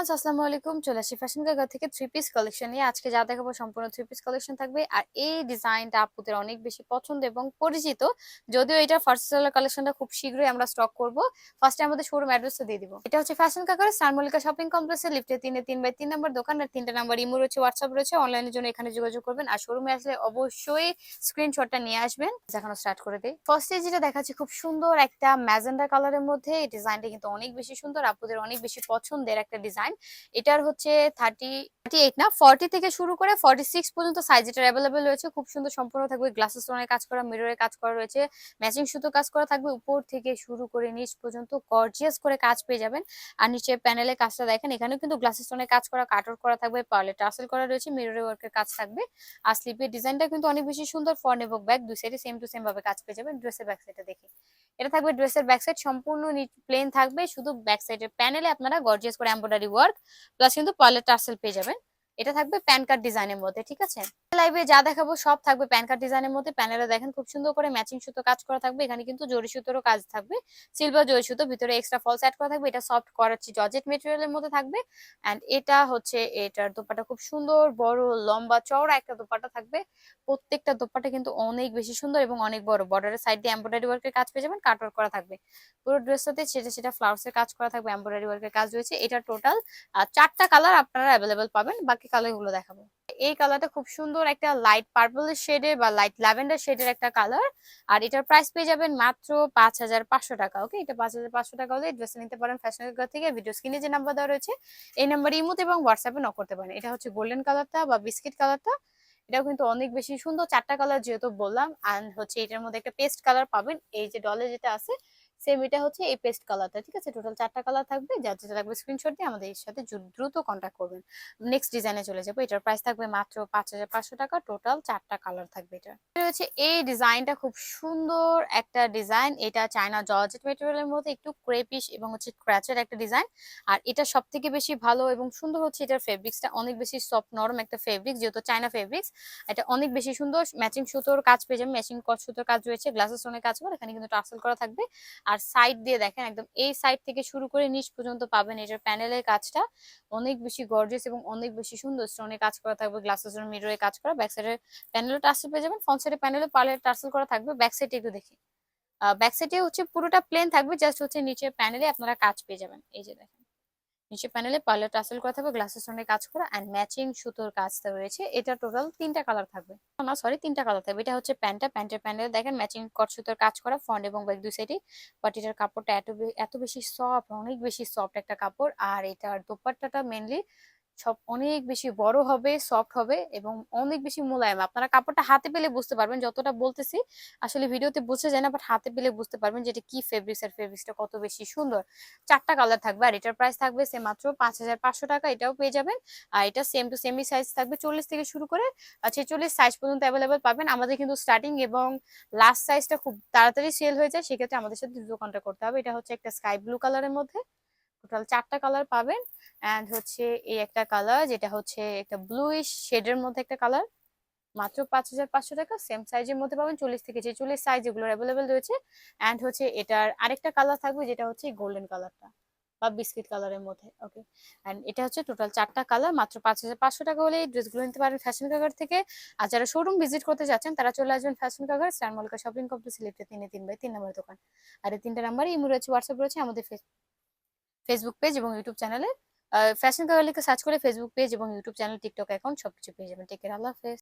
Viewers আসসালামু আলাইকুম। চলে আসি ফ্যাশন গাগা থেকে থ্রি পিস কালেকশন নিয়ে। আজকে যা দেখাবো সম্পূর্ণ থ্রি পিস কালেকশন থাকবে। আর এই ডিজাইনটা আপুদের অনেক বেশি পছন্দ এবং পরিচিত। যদিও এটা ফার্স্ট সেলার কালেকশনটা খুব শীঘ্রই আমরা স্টক করব। ফার্স্টে আমাদের শোরুম অ্যাড্রেসটা দিয়ে দিব। এটা হচ্ছে ফ্যাশন কাকার সানমলিকা শপিং কমপ্লেক্সের লিফটে তিনে তিন বাই তিন নম্বর দোকান আর তিনটা নাম্বার ইমো রয়েছে হোয়াটসঅ্যাপ রয়েছে। অনলাইনের জন্য এখানে যোগাযোগ করবেন। আর শোরুমে আসলে অবশ্যই স্ক্রিনশটটা নিয়ে আসবেন। দেখানো স্টার্ট করে দিই। ফার্স্টে যেটা দেখাচ্ছি খুব সুন্দর একটা ম্যাজেন্ডা কালারের মধ্যে। এই ডিজাইনটা কিন্তু অনেক বেশি সুন্দর, আপুদের অনেক বেশি পছন্দের একটা ডিজাইন এটার হচ্ছে থার্টি থার্টি এইট না? ফর্টি থেকে শুরু করে ফর্টি সিক্স পর্যন্ত সাইজ এটার অ্যাভেলেবেল রয়েছে। খুব সুন্দর সম্পূর্ণ থাকবে। গ্লাসেস স্টোনের কাজ করা মিররের কাজ করা রয়েছে। ম্যাচিং সুতো কাজ করা থাকবে। উপর থেকে শুরু করে নিচ পর্যন্ত গর্জিয়াস করে কাজ পেয়ে যাবেন। আর নিচে প্যানেলে কাজটা দেখেন, এখানেও কিন্তু গ্লাসেস স্টোনের কাজ করা কাটর করা থাকবে পার্লে টাসেল করা রয়েছে মিররের ওয়ার্কের কাজ থাকবে। আর স্লিপের ডিজাইনটা কিন্তু অনেক বেশি সুন্দর ফ্রন্ট এবং ব্যাক দুই সাইডে সেম টু সেম ভাবে কাজ পেয়ে যাবেন ড্রেসের ব্যাক সাইডটা দেখি। এটা থাকবে ড্রেসের ব্যাক সাইড সম্পূর্ণ প্লেন থাকবে। শুধু ব্যাক সাইডের প্যানেলে আপনারা গর্জিয়াস করে এম্ব্রয়ডারি ওয়ার্ক প্লাস কিন্তু পার্লার টার্সেল পেয়ে যাবেন। এটা থাকবে প্যান কার্ড ডিজাইনের মধ্যে, ঠিক আছে? লাইভে যা দেখাবো সব থাকবে প্যান কার্ড ডিজাইনের মধ্যে। প্যানেলে দেখেন খুব সুন্দর করে ম্যাচিং সুতো কাজ করা থাকবে। এখানে কিন্তু জরি সুতোরও কাজ থাকবে। সিলভার জরি সুতো, ভিতরে এক্সট্রা ফলস অ্যাড করা থাকবে। এটা সফট করাচ্ছি জর্জেট মেটেরিয়ালের মধ্যে থাকবে। অ্যান্ড এটা হচ্ছে এটার দোপাটা খুব সুন্দর, বড়, লম্বা, চওড়া একটা দোপাটা থাকবে। প্রত্যেকটা দোপাটা কিন্তু অনেক বেশি সুন্দর এবং অনেক বড়। বর্ডারের সাইড দিয়ে এমব্রয়ডারি ওয়ার্কের কাজ পেয়ে যাবেন কাট ওয়ার্ক করা থাকবে। পুরো ড্রেসটাতে সেটা সেটা ফ্লাওয়ার্সের কাজ করা থাকবে এমব্রয়ডারি ওয়ার্কের কাজ রয়েছে। এটা টোটাল চারটা কালার আপনারা অ্যাভেলেবেল পাবেন। বাকি কালারগুলো দেখাবো। এই কালারটা খুব সুন্দর একটা লাইট পার্পল শেডের বা লাইট ল্যাভেন্ডার শেডের একটা কালার আর এটার প্রাইস পেয়ে যাবেন মাত্র পাঁচ হাজার পাঁচশো টাকা ওকে এটা পাঁচ হাজার পাঁচশো টাকা হলে ড্রেস নিতে পারেন ফ্যাশন থেকে ভিডিও স্ক্রিনে যে নাম্বার দেওয়া রয়েছে, এই নাম্বার ইমুতে এবং হোয়াটসঅ্যাপে নক করতে পারেন। এটা হচ্ছে গোল্ডেন কালারটা বা বিস্কিট কালারটা এটাও কিন্তু অনেক বেশি সুন্দর। চারটা কালার যেহেতু বললাম অ্যান্ড হচ্ছে এটার মধ্যে একটা পেস্ট কালার পাবেন। এই যে ডলে যেটা আছে সেম এটা হচ্ছে এই পেস্ট কালারটা ঠিক আছে? টোটাল চারটা কালার থাকবে, যার যেটা লাগবে স্ক্রিনশট দিয়ে আমাদের সাথে দ্রুত কন্ট্যাক্ট করবেন। নেক্সট ডিজাইনে চলে যাব, এটার প্রাইস থাকবে মাত্র পাঁচ হাজার পাঁচশো টাকা টোটাল চারটা কালার থাকবে এটা হচ্ছে এই ডিজাইনটা খুব সুন্দর একটা ডিজাইন এটা চায়না জর্জেট মেটেরিয়ালের মধ্যে একটু ক্রেপিশ এবং হচ্ছে ক্র্যাচের একটা ডিজাইন আর এটা সব থেকে বেশি ভালো এবং সুন্দর হচ্ছে এটার ফেব্রিক্সটা অনেক বেশি সফট নরম একটা ফেব্রিক্স যেহেতু চায়না ফেব্রিক্স এটা অনেক বেশি সুন্দর ম্যাচিং সুতোর কাজ পেয়ে যাবে ম্যাচিং সুতোর কাজ রয়েছে গ্লাসের স্টোনের কাজ করে এখানে কিন্তু টার্সেল করা থাকবে। আর সাইড দিয়ে দেখেন একদম এই সাইড থেকে শুরু করে নিচ পর্যন্ত পাবেন এটার প্যানেলের কাজটা। অনেক বেশি গর্জিয়াস এবং অনেক বেশি সুন্দর স্টোনে কাজ করা থাকবে গ্লাসেস মিররে কাজ করা ব্যাক সাইডের প্যানেলও টার্সেল পেয়ে যাবেন ফ্রন্ট সাইডের প্যানেলও পার্লার টার্সেল করা থাকবে ব্যাক সাইডে একটু দেখি। ব্যাক সাইডে হচ্ছে পুরোটা প্লেন থাকবে জাস্ট হচ্ছে নিচের প্যানেলে আপনারা কাজ পেয়ে যাবেন। এই যে দেখেন। নিচে প্যানেলে পার্লার টাসেল করা থাকবে গ্লাসের সঙ্গে কাজ করা অ্যান্ড ম্যাচিং সুতোর কাজটা রয়েছে। এটা টোটাল তিনটা কালার থাকবে। না সরি তিনটা কালার থাকবে। এটা হচ্ছে প্যান্টটা প্যান্টের প্যানেলে দেখেন ম্যাচিং কট সুতোর কাজ করা ফ্রন্ট এবং ব্যাক দুই সাইডে বাট এটার কাপড়টা এত এত বেশি সফট অনেক বেশি সফট একটা কাপড়। আর এটার দোপাট্টাটা মেনলি সব অনেক বেশি বড় হবে সফট হবে এবং অনেক বেশি মোলায়েম। আপনারা কাপড়টা হাতে পেলে বুঝতে পারবেন, যতটা বলতেছি আসলে ভিডিওতে বোঝা যায় না বাট হাতে পেলে বুঝতে পারবেন যেটা কি ফেব্রিক্স আর ফেব্রিক্সটা কত বেশি সুন্দর। চারটা কালার থাকবে আর এটার প্রাইস থাকবে সে মাত্র পাঁচ হাজার পাঁচশো টাকা, এটাও পেয়ে যাবেন। আর এটা সেম টু সেমি সাইজ থাকবে চল্লিশ থেকে শুরু করে ছেচল্লিশ সাইজ পর্যন্ত অ্যাভেলেবেল পাবেন। আমাদের কিন্তু স্টার্টিং এবং লাস্ট সাইজটা খুব তাড়াতাড়ি সেল হয়ে যায়, সেক্ষেত্রে আমাদের সাথে দ্রুত কন্ট্যাক্ট করতে হবে। এটা হচ্ছে একটা স্কাই ব্লু কালারের মধ্যে। টোটাল চারটা কালার পাবেন অ্যান্ড হচ্ছে এই একটা কালার যেটা হচ্ছে একটা ব্লুইশ শেডের মধ্যে একটা কালার মাত্র পাঁচ হাজার পাঁচশো টাকা সেম সাইজের মধ্যে পাবেন চল্লিশ থেকে ছেচল্লিশ সাইজ এগুলো অ্যাভেলেবেল রয়েছে অ্যান্ড হচ্ছে এটার আরেকটা কালার থাকবে যেটা হচ্ছে গোল্ডেন কালারটা বা বিস্কিট কালারের মধ্যে ওকে অ্যান্ড এটা হচ্ছে টোটাল চারটা কালার মাত্র পাঁচ হাজার পাঁচশো টাকা হলে এই ড্রেসগুলো নিতে পারেন ফ্যাশন কাগার থেকে। আর যারা শোরুম ভিজিট করতে যাচ্ছেন, তারা চলে আসবেন ফ্যাশন কাগার স্টার মলিকা শপিং কমপ্লেক্স লিফটে তিনে তিন বাই তিন নম্বর দোকান। আর এই তিনটা নাম্বারে ইমো রয়েছে হোয়াটসঅ্যাপ রয়েছে, আমাদের ফেসবুক পেজ এবং ইউটিউব চ্যানেলে ফ্যাশন লিখে সার্চ করে ফেসবুক পেজ এবং ইউটিউব চ্যানেল টিকটক অ্যাকাউন্ট সবকিছু পেয়ে যাবেন। টেকের আল্লাহ হাফেজ।